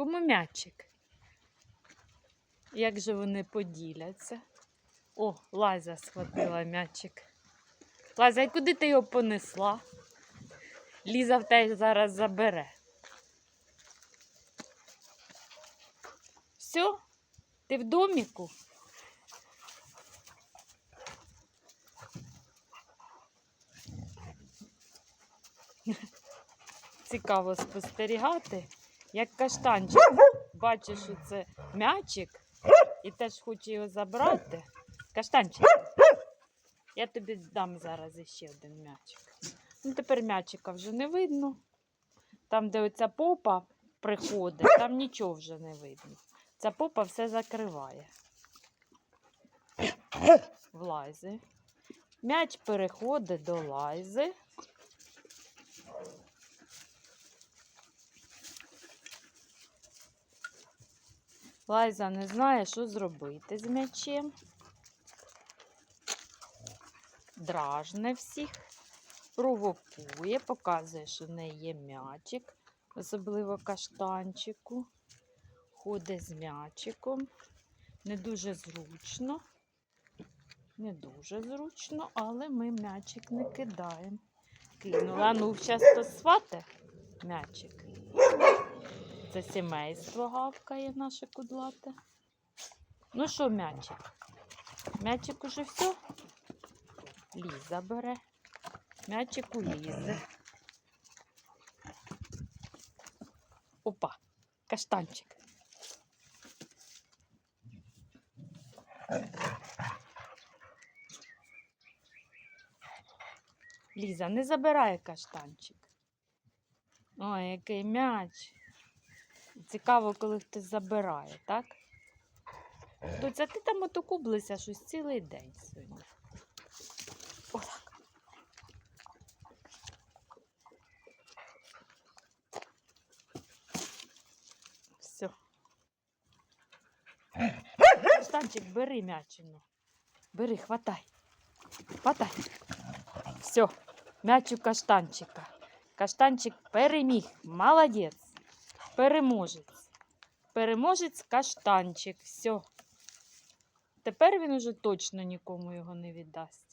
Кому м'ячик? Як же вони поділяться? О, Лазя схватила м'ячик. Лазя, куди ти його понесла? Ліза в тебе зараз забере. Все? Ти в доміку? Цікаво спостерігати, як каштанчик бачить, що це м'ячик і теж хоче його забрати. Каштанчик, я тобі дам зараз іще один м'ячик. Ну, тепер м'ячика вже не видно. Там, де оця попа приходить, там нічого вже не видно. Ця попа все закриває. В. М'яч переходить до лайзи. Лайза не знає, що зробити з м'ячем. Дражне всіх, провокує, показує, що в неї є м'ячик, особливо каштанчику. Ходить з м'ячиком. Не дуже зручно. Не дуже зручно, але ми м'ячик не кидаємо. Кинула. Ну, часто свате м'ячик. Це сімейство гавкає наше кудлате. Ну що, м'ячик? М'ячик уже все? Ліза бере. М'ячик у Лізи. Опа, каштанчик. Ліза, не забирай каштанчик. Ой, який м'яч. Цікаво, коли хтось забирає, так? Доця, ти там отокублися щось цілий день сьогодні. Отак. Все. Каштанчик, бери м'ячину. Бери, хватай. Хватай. Все, м'яч у каштанчика. Каштанчик переміг. Молодець. Переможець. Переможець каштанчик. Все. Тепер він уже точно нікому його не віддасть.